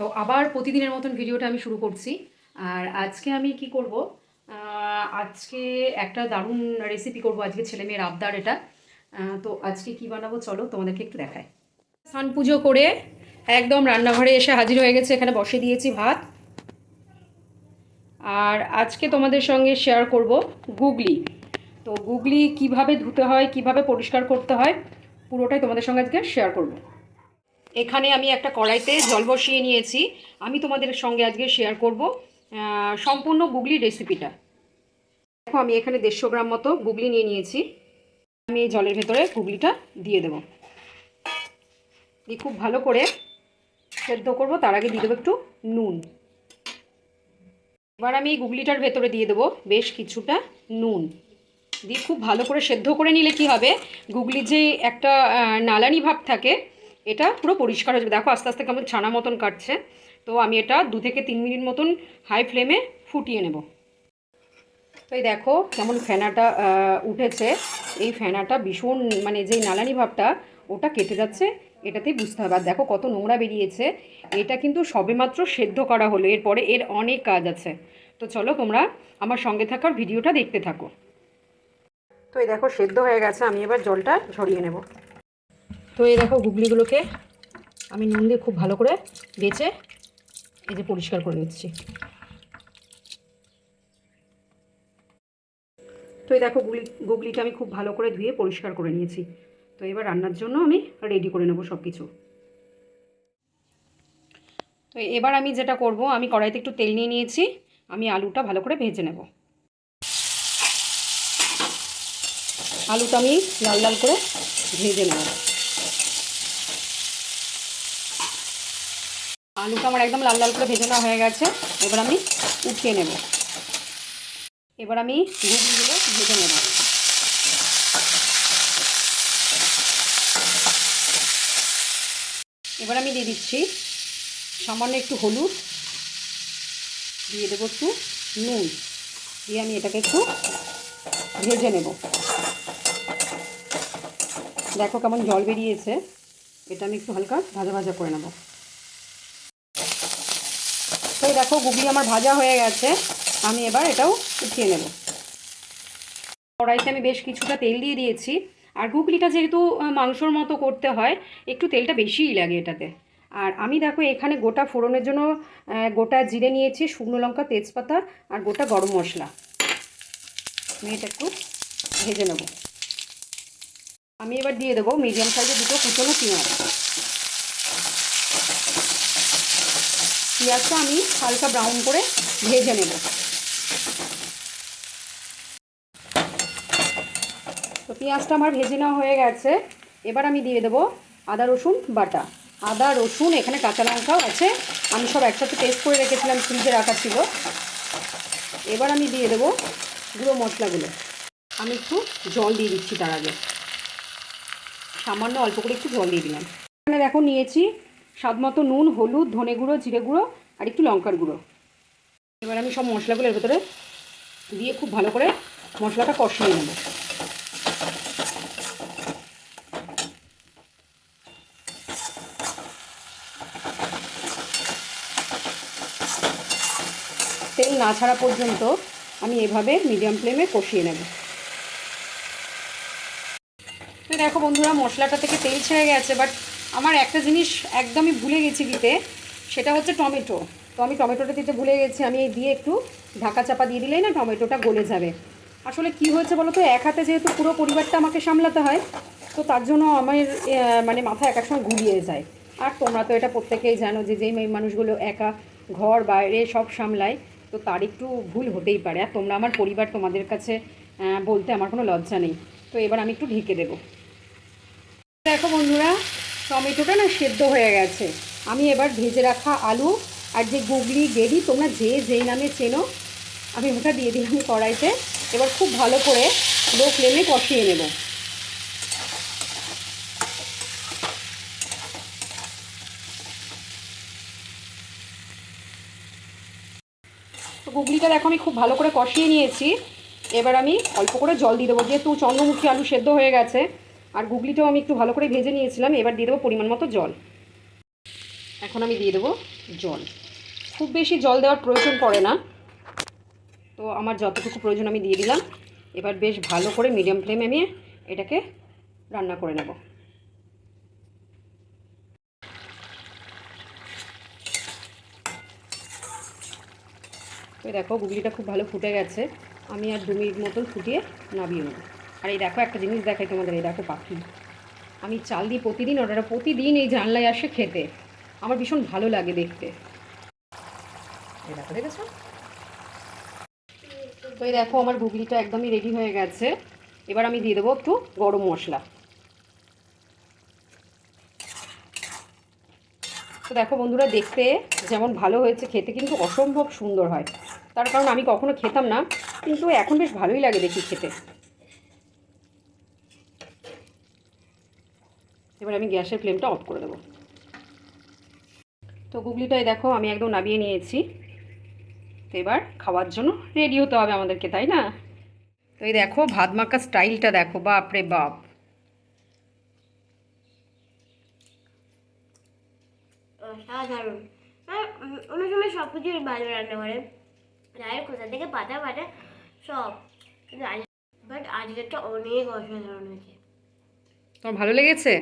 তো আবার প্রতিদিনের মতন ভিডিওটা আমি শুরু করছি। আর আজকে আমি কি করব? আজকে একটা দারুণ রেসিপি করব। আজকে ছেলে মেয়ের আবদার এটা। তো আজকে কি বানাবো চলো তোমাদেরকে একটু দেখাই। স্নান পুজো করে একদম রান্নাঘরে এসে হাজির হয়ে গেছে। এখানে বসে দিয়েছি ভাত। আর আজকে তোমাদের সঙ্গে শেয়ার করব গুগলি। তো গুগলি কীভাবে ধুতে হয়, কীভাবে পরিষ্কার করতে হয়, পুরোটাই তোমাদের সঙ্গে আজকে শেয়ার করব। এখানে আমি একটা কড়াইতে জল বসিয়ে নিয়েছি। আমি তোমাদের সঙ্গে আজকে শেয়ার করব সম্পূর্ণ গুগলি রেসিপিটা দেখো, আমি এখানে দেড়শো গ্রাম মতো গুগলি নিয়ে নিয়েছি। আমি এই জলের ভেতরে গুগলিটা দিয়ে দেবো। দিয়ে খুব ভালো করে সেদ্ধ করব, তার আগে দিয়ে দেবো একটু নুন। এবার আমি এই গুগলিটার ভেতরে দিয়ে দেবো বেশ কিছুটা নুন। দিয়ে খুব ভালো করে সেদ্ধ করে নিলে কি হবে? গুগলির যে একটা নালানি ভাব থাকে এটা পুরো পরিষ্কার হয়ে যাবে। দেখো আস্তে আস্তে কেমন ছানা মতন কাটছে। তো আমি এটা দু থেকে তিন মিনিট মতন হাই ফ্লেমে ফুটিয়ে নেব। তো এই দেখো কেমন ফেনাটা উঠেছে। এই ফেনাটা ভীষণ মানে যেই নালানি ভাবটা, ওটা কেটে যাচ্ছে, এটাতেই বুঝতে হবে। আর দেখো কত নোংরা বেরিয়েছে। এটা কিন্তু সবেমাত্র সেদ্ধ করা হলো। এরপরে এর অনেক কাজ আছে। তো চলো তোমরা আমার সঙ্গে থাকার ভিডিওটা দেখতে থাকো। তো এই দেখো সেদ্ধ হয়ে গেছে। আমি এবার জলটা ঝরিয়ে নেব। তো এই দেখো গুগলিগুলোকে আমি নুন দিয়ে খুব ভালো করে বেচে এই যে পরিষ্কার করে নিচ্ছি। তো এই দেখো গুগলি গুগলিটা আমি খুব ভালো করে ধুয়ে পরিষ্কার করে নিয়েছি। তো এবার রান্নার জন্য আমি রেডি করে নেব সব কিছু তো এবার আমি যেটা করব, আমি কড়াইতে একটু তেল নিয়ে নিয়েছি, আমি আলুটা ভালো করে ভেজে নেব। আলুটা আমি লাল লাল করে ভেজে নেব। আলুটা আমার একদম লাল লাল করে ভেজে নেওয়া হয়ে গেছে। এবার আমি উঠিয়ে নেব। এবার আমি ঘুগনিগুলো ভেজে নেব। এবার আমি দিয়ে দিচ্ছি সামান্য একটু হলুদ। দিয়ে দেবো একটু নুন। দিয়ে আমি এটাকে একটু ভেজে নেব। দেখো কেমন জল বেরিয়েছে। এটা আমি একটু হালকা ভাজা ভাজা করে নেব। এই দেখো গুগলি আমার ভাজা হয়ে গেছে। আমি এবার এটাও উঠিয়ে নেব। কড়াইতে আমি বেশ কিছুটা তেল দিয়ে দিয়েছি। আর গুগলিটা যেহেতু মাংসর মতো করতে হয়, একটু তেলটা বেশিই লাগে এটাতে। আর আমি দেখো এখানে গোটা ফোড়নের জন্য গোটা জিরে নিয়েছি, শুকনো লঙ্কা, তেজপাতা আর গোটা গরম মশলা। আমি এটা একটু ভেজে নেব। আমি এবার দিয়ে দেবো মিডিয়াম সাইজের দুটো কুচনো পেঁয়াজ। পেঁয়াজটা আমি হালকা ব্রাউন করে ভেজে নেব। তো পেঁয়াজটা আমার ভেজে নেওয়া হয়ে গেছে। এবার আমি দিয়ে দেবো আদা, রসুন, বাটা। আদা, রসুন, এখানে কাঁচা লঙ্কাও আছে। আমি সব একসাথে পেস্ট করে রেখেছিলাম, ফ্রিজে রাখা ছিল। এবার আমি দিয়ে দেবো গুঁড়ো মশলাগুলো। আমি একটু জল দিয়ে দিচ্ছি তার আগে। সামান্য অল্প করে একটু জল দিয়ে দিলাম। এখানে দেখো নিয়েছি স্বাদ মতো নুন, হলুদ, ধনে গুঁড়ো, জিরে গুঁড়ো আর একটু লঙ্কার গুঁড়ো। এবার আমি সব মশলাগুলো এর ভেতরে দিয়ে খুব ভালো করে মশলাটা কষিয়ে নেব। তেল না ছাড়া পর্যন্ত আমি এভাবে মিডিয়াম ফ্লেমে কষিয়ে নেব। দেখো বন্ধুরা, মশলাটা থেকে তেল ছেড়ে গেছে বাট আমার একটা জিনিস একদমই ভুলে গেছি দিতে, সেটা হচ্ছে টমেটো। তো আমি টমেটোটা দিতে ভুলে গেছি, আমি এই দিয়ে একটু ঢাকা চাপা দিয়ে দিলেই না টমেটোটা গলে যাবে। আসলে কি হয়েছে বলো তো, এক হাতে যেহেতু পুরো পরিবারটা আমাকে সামলাতে হয়, তো তার জন্য আমার মানে মাথা এক এক সময় ঘুরিয়ে যায়। আর তোমরা তো এটা প্রত্যেকেই জানো যে যেই মানুষগুলো একা ঘর, বাইরে সব সামলায়, তো তার একটু ভুল হতেই পারে। আর তোমরা আমার পরিবার তোমাদের কাছে বলতে আমার কোনো লজ্জা নেই। তো এবার আমি একটু ঢেকে দেবো। দেখো বন্ধুরা টমেটোটা না সেদ্ধ হয়ে গেছে। আমি এবার ভেজে রাখা আলু আর যে গুগলি গেডি তোমরা যে যেই নামে চেনো, আমি ওটা দিয়ে দিলাম কড়াইতে। এবার খুব ভালো করে লো ফ্লেমে কষিয়ে নেব। গুগলিটা দেখো আমি খুব ভালো করে কষিয়ে নিয়েছি। এবার আমি অল্প করে জল দিয়ে দেবো। যেহেতু চন্দ্রমুখী আলু সেদ্ধ হয়ে গেছে আর গুগলিটাও আমি একটু ভালো করে ভেজে নিয়েছিলাম, এবার দিয়ে দেবো পরিমাণ মতো জল। এখন আমি দিয়ে দেবো জল। খুব বেশি জল দেওয়ার প্রয়োজন পড়ে না। তো আমার যতটুকু প্রয়োজন আমি দিয়ে দিলাম। এবার বেশ ভালো করে মিডিয়াম ফ্লেমে আমি এটাকে রান্না করে নেব। দেখো, গুগলিটা খুব ভালো ফুটে গেছে। আমি আর দু মিনিট মতন ফুটিয়ে নামিয়ে নেব। আর এই দেখো একটা জিনিস দেখাই তোমাদের, এই দেখো পাখি। আমি চাল দিয়ে প্রতিদিন ওনারা প্রতিদিন এই জানলায় আসে খেতে। আমার ভীষণ ভালো লাগে দেখতে। এই দেখো, দেখেছ? তো এই দেখো, আমার ঘুগলিটা একদমই রেডি হয়ে গেছে। এবার আমি দিয়ে দেবো একটু গরম মশলা। তো দেখো বন্ধুরা, দেখতে যেমন ভালো হয়েছে, খেতে কিন্তু অসম্ভব সুন্দর হয়। তার কারণ আমি কখনো খেতাম না, কিন্তু এখন বেশ ভালোই লাগে দেখি খেতে। এবার আমি গ্যাসের ফ্লেমটা অফ করে দেবো। তো গুগলিটাই দেখো আমি একদম নামিয়ে নিয়েছি। তো এবার খাওয়ার জন্য রেডি হতে হবে আমাদেরকে তাই না? তো এই দেখো ভাত মাখা স্টাইলটা দেখো বাপ রে বাপ। সাধারণ আর উম, অন্য সময় সব কিছুই ভালো রান্না করে। রায়ের থেকে পাতা সব। বাট অনেক অসাধারণ হয়েছে। তোমার ভালো লেগেছে?